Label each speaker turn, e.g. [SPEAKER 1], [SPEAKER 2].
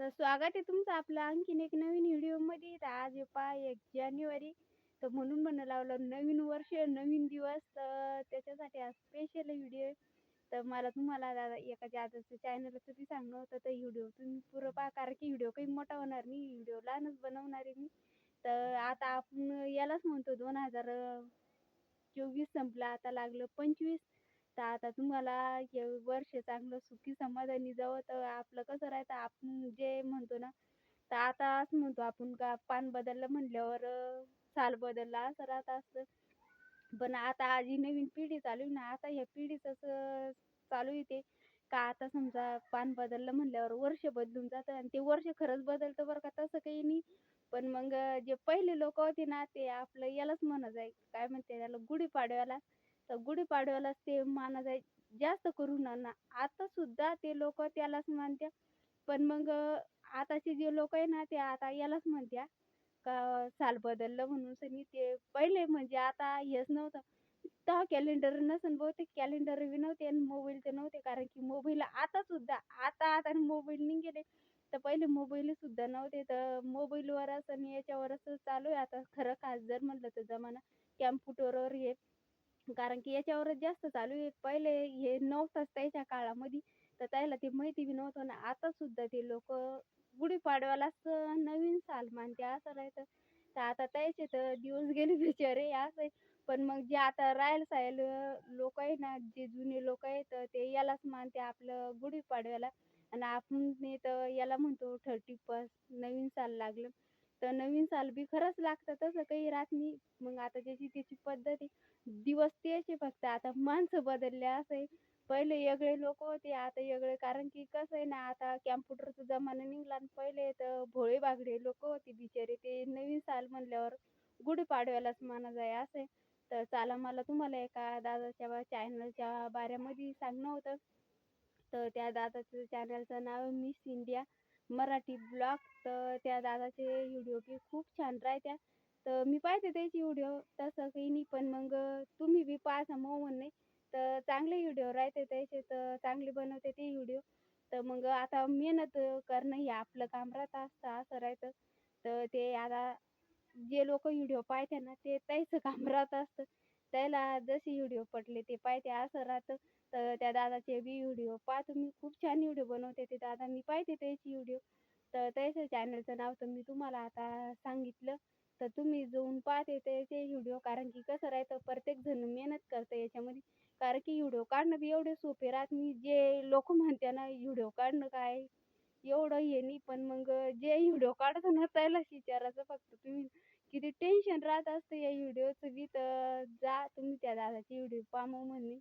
[SPEAKER 1] तर स्वागत आहे तुमचं आपलं आणखीन एक नवीन व्हिडिओमध्ये तर आज आहे पहा एक जानेवारी. तर म्हणून म्हणणं लावलं नवीन वर्ष नवीन दिवस. तर त्याच्यासाठी आज स्पेशल व्हिडिओ तर मला तुम्हाला दादा एका दादाचं चॅनल ती सांगणं होतं तर व्हिडिओ तुम्ही पुरं पहा. कारण की व्हिडिओ काही मोठा होणार नाही. व्हिडिओ लहानच बनवणार आहे मी. तर आता आपण यालाच म्हणतो दोन हजार चोवीस संपला. आता लागलं पंचवीस. तर आता तुम्हाला हे वर्ष चांगलं सुखी समाधानी जावं तर आपलं कसं राहतं आपण जे म्हणतो ना तर आता असं म्हणतो आपण का पान बदललं म्हणल्यावर साल बदलला असं राहत असतं. पण आता जी नवीन पिढी चालू आहे ना आता ह्या पिढीच असं चालू येते का आता समजा पान बदललं म्हणल्यावर वर्ष बदलून जातं आणि ते वर्ष खरंच बदलतं बरं का तसं काही नाही. पण मग जे पहिले लोक होते ना ते आपलं यालाच म्हणत आहे काय म्हणते त्याला गुढीपाडव्याला. तर गुढीपाडव्यालाच ते मानत आहे जास्त करून ना आता सुद्धा ते लोक त्यालाच मानत्या पण मग आताचे जे लोक आहे ना ते आता यालाच म्हणत्या. का साल बदललं म्हणून सनी ते पहिले म्हणजे आता हेच नव्हतं. तेव्हा कॅलेंडर नसन बहुतेक कॅलेंडर बी नव्हते आणि मोबाईल तर नव्हते. कारण की मोबाईल आता सुद्धा आता आता मोबाईल निघेले. तर पहिले मोबाईल सुद्धा नव्हते. तर मोबाईलवरच आणि याच्यावरच चालू आहे. आता खरं खास जर म्हणलं तर जमाना कॅम्प्युटरवर हे. कारण की याच्यावरच जास्त चालू आहे. पहिले हे नव्हतंच त्याच्या काळामध्ये. तर त्याला ते माहिती बी नव्हतं ना आता सुद्धा ते लोक गुढीपाडव्यालाच नवीन साल मानते असं राहतं. तर आता त्याचे तर दिवस गेले बिचारे असं आहे. पण मग जे आता रायल सायल लोक आहे ना जे जुने लोक आहेत ते यालाच मानते आपलं गुढीपाडव्याला. आणि आपण तर याला म्हणतो थर्टी फर्स्ट नवीन साल लागलं. तर नवीन साल बी खरंच लागतं तसं काही राहत नाही मग आता ज्याची त्याची पद्धत आहे दिवस तेच आहे फक्त आता माणसं बदलले असं. आहे पहिले वेगळे लोक होते आता वेगळे. कारण की कसं आहे ना आता कॅम्प्युटरचा जमाना निघाला आणि पहिले तर भोळे बागडे लोक होते बिचारे. ते नवीन साल म्हणल्यावर गुढीपाडव्यालाच माना जाय असं. आहे तर चला मला तुम्हाला एका दादाच्या चॅनलच्या बाऱ्यामध्ये सांगणं होतं. तर त्या दादाचं चॅनलचं नाव मिस इंडिया मराठी ब्लॉग. तर त्या दादाचे व्हिडिओ बी खूप छान राहत्या. तर मी पाहते त्याची व्हिडिओ. तसं काही नाही पण मग तुम्ही बी पाहा मग म्हणणे. तर चांगले व्हिडिओ राहते त्याचे तर चांगले बनवते ते व्हिडिओ. तर मग आता मेहनत करणं हे आपलं काम राहतं असतं असं राहतं. तर ते आता जे लोक व्हिडिओ पाहते ना ते त्याचं काम राहत असतं. त्याला जसे व्हिडिओ पटले ते पाहते असं राहतं. तर त्या दादाचे बी व्हिडिओ. पहा तुम्ही खूप छान व्हिडिओ बनवते ते दादा. मी पाहते त्याची व्हिडिओ. तर त्याच्या चॅनलचं नाव तर मी तुम्हाला आता सांगितलं. तर तुम्ही जाऊन पाहते त्याचे व्हिडिओ. कारण की कसं राहतं प्रत्येक जण मेहनत करतं याच्यामध्ये. कारण की व्हिडिओ काढणं बी एवढे सोपे राहत नाही. जे लोक म्हणते ना व्हिडिओ काढणं काय? एवढं हे नाही. पण मग जे व्हिडिओ काढतो ना त्यालाच विचारायचं फक्त तुम्ही. किती टेन्शन राहत असतं या व्हिडिओचं बी. तर जा तुम्ही त्या दादाची व्हिडिओ पहा मग म्हणणे